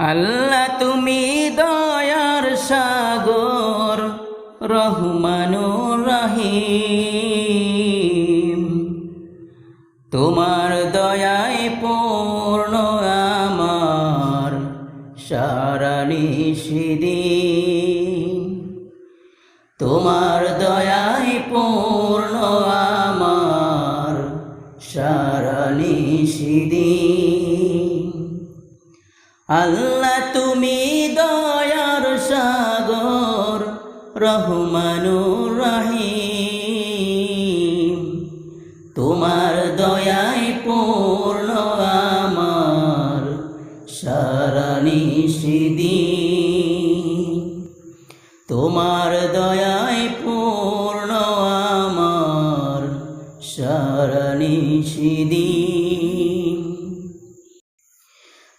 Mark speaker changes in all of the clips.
Speaker 1: আল্লাহ তুমি দয়ার সাগর রহমানুর রহিম। তোমার দয়ায় পূর্ণ আমার সারানি সিদিন তোমার দয়ায় পূর্ণ আমার সারানি সিদিন আল্লাহ তুমি দয়ার সাগর, রহমানুর রহিম। তোমার দয়ায় পূর্ণ আমার সারানি সিদিন তোমার দয়ায় পূর্ণ আমার সারানি সিদিন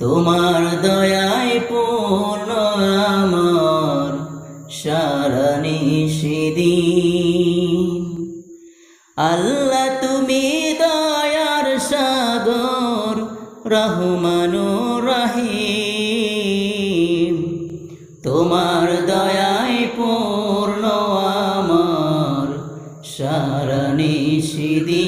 Speaker 1: তোমার দয়ায় পূর্ণ আমার সারানি সিদিন। আল্লাহ তুমি দয়ার সাগর রহমানুর রহিম। তোমার দয়ায় পূর্ণ আমার সারানি সিদিন।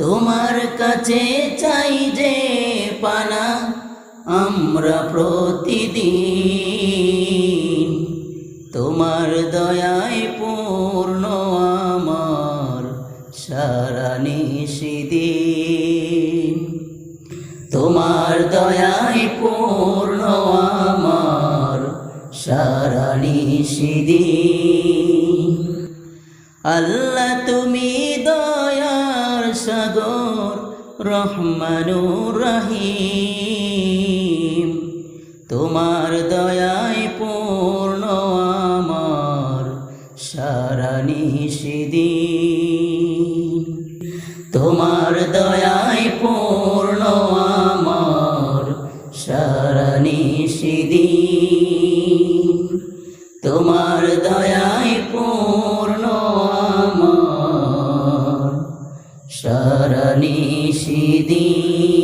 Speaker 1: তোমার কাছে চাই যে পানা, আমরা প্রতিদিন তোমার দয়ায় পূর্ণ আমার সারা নিষিদিন তোমার দয়ায় পূর্ণ আমার সারা নিষিদিন আল্লাহ রহমানুর রহিম তোমার দয়ায় পূর্ণ আমার সারা নিষিদিন। তোমার দয়ায় পূর্ণ আমার সারা নিষিদিন। তোমার দয়া दीन